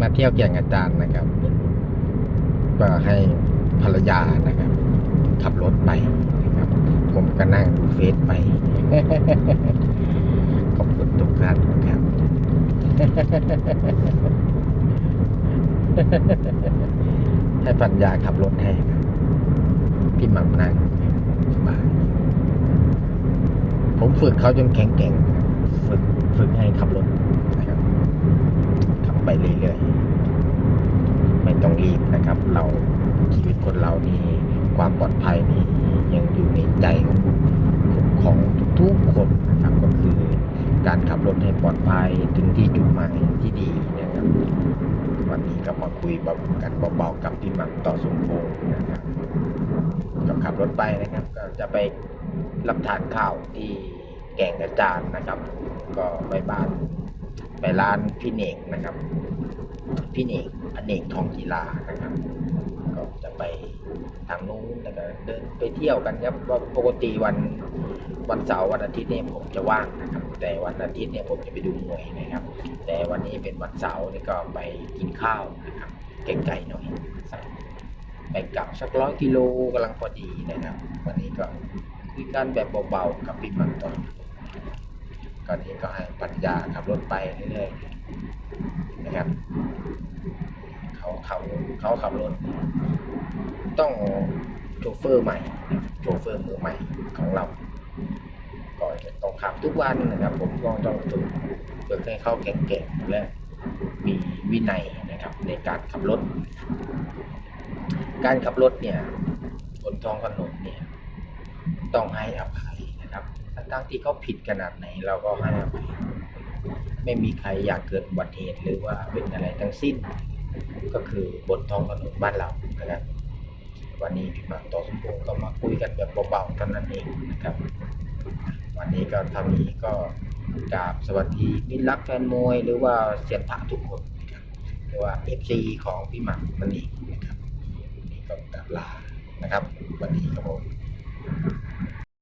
มาเที่ยวแก่งอาจารย์นะครับ ก็ให้ภรรยานะครับ ขับรถไปนะครับ ผมก็นั่งดูเฟซไป ขอบคุณทุกท่านนะครับ ให้ภรรยาขับรถให้ครับพี่หม่ำนั่งสบายผมฝึกเขาจนแข็งแกร่งฝึกฝึกให้ขับรถ ไปเรื่อยๆ ไม่ต้องรีบนะครับ เราชีวิตคนเรานี่ความปลอดภัยนี่ยังอยู่ในใจของของทุกๆคนนะครับก็คือการขับรถให้ปลอดภัยถึงที่จุดหมายที่ดีนะครับ วันนี้ก็มาคุยเบากันเบาๆกับพี่หมักต่อสมพงษ์นะครับก็ขับรถไปนะครับ ก็จะไปรับทานข้าวที่แก่งกระจานนะครับ ก็ไปบ้าน ไปร้านพี่เนกนะครับ พี่เนกอเนกทองกีฬานะครับ ก็จะไปทางนู้นแล้วก็เดินไปเที่ยวกันครับว่าปกติวันวันเสาร์วันอาทิตย์เนี่ยผมจะว่างนะครับ แต่วันอาทิตย์เนี่ยผมจะไปดูมวยนะครับ แต่วันนี้เป็นวันเสาร์นี่ก็ไปกินข้าวนะครับไกลๆหน่อยไปกลับสักร้อยกิโลกำลังพอดีนะครับ วันนี้ก็คุยกันแบบเบาๆกับพี่มันต่อ ก่อนนี้ก็ให้ปัญญาขับรถไปเรื่อยๆนะครับ เขาขับเขาขับรถ ต้องโชเฟอร์ใหม่โชเฟอร์มือใหม่ของเราก็จะต้องขับทุกวันนะครับ ผมก็ต้องฝึกฝึกให้เขาแข็งๆและมีวินัยนะครับ ในการขับรถ การขับรถเนี่ยบนท้องถนนเนี่ย ต้องให้อภัย ทั้งที่เขาผิดขนาดไหน เราก็ให้อภัยไม่มีใครอยากเกิดอุบัติเหตุหรือว่าเป็นอะไรทั้งสิ้น ก็คือบนท้องถนนบ้านเรานะครับ วันนี้พี่หมักต่อสมพงษ์ก็มาคุยกันแบบเบาๆเท่านั้นเองนะครับ วันนี้ก็ทำนี้ก็กราบสวัสดีมิตรรักแฟนมวยหรือว่าเซียนผาทุกคนนะครับหรือว่าเอฟซีของพี่หมักนั่นเองนะครับนนี้ก็กราบลานะครับ วันนี้ครับผม